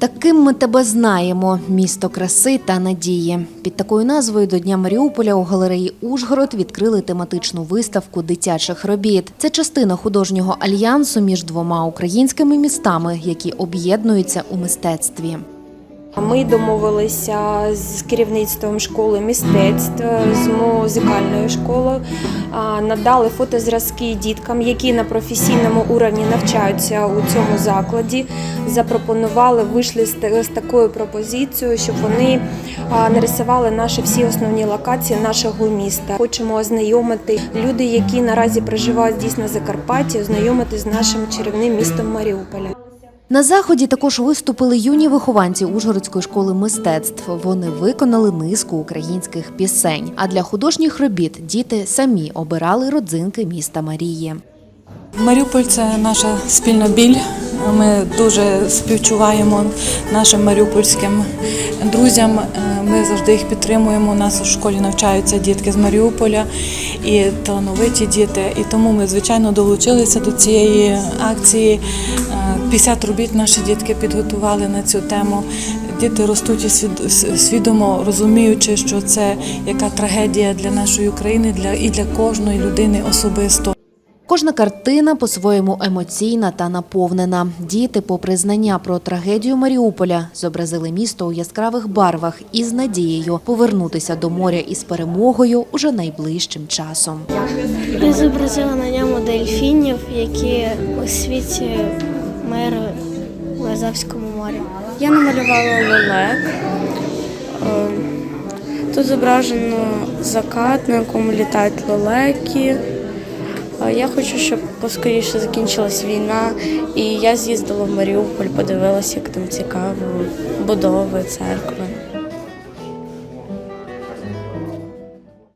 Таким ми тебе знаємо місто краси та надії. Під такою назвою до Дня Маріуполя у галереї Ужгород відкрили тематичну виставку дитячих робіт. Це частина художнього альянсу між двома українськими містами, які об'єднуються у мистецтві. Ми домовилися з керівництвом школи мистецтв, з музикальною школою, надали фотозразки діткам, які на професійному уровні навчаються у цьому закладі. Запропонували, вийшли з такою пропозицією, щоб вони нарисували наші всі основні локації нашого міста. Хочемо ознайомити люди, які наразі проживають здесь на Закарпатті, ознайомити з нашим чарівним містом Маріуполя. На заході також виступили юні вихованці Ужгородської школи мистецтв. Вони виконали низку українських пісень. А для художніх робіт діти самі обирали родзинки міста Марії. Маріуполь це наша спільна біль. Ми дуже співчуваємо нашим маріупольським друзям. Е, Ми завжди їх підтримуємо. У нас у школі навчаються дітки з Маріуполя і талановиті діти. І тому ми, звичайно, долучилися до цієї акції. Е, 50 робіт наші дітки підготували на цю тему. Діти ростуть свідомо розуміючи, що це яка трагедія для нашої України, для і для кожної людини особисто. Кожна картина по-своєму емоційна та наповнена. Діти, попри знання про трагедію Маріуполя, зобразили місто у яскравих барвах і з надією повернутися до моря із перемогою уже найближчим часом. Я зобразила на ньому дельфінів, які у світі миру в Азовському морі. Я намалювала лелек. Е, Тут зображено закат, на якому літають лелеки. Я хочу, щоб поскоріше закінчилась війна, і я з'їздила в Маріуполь, подивилася, як там цікаво, будови, церкви.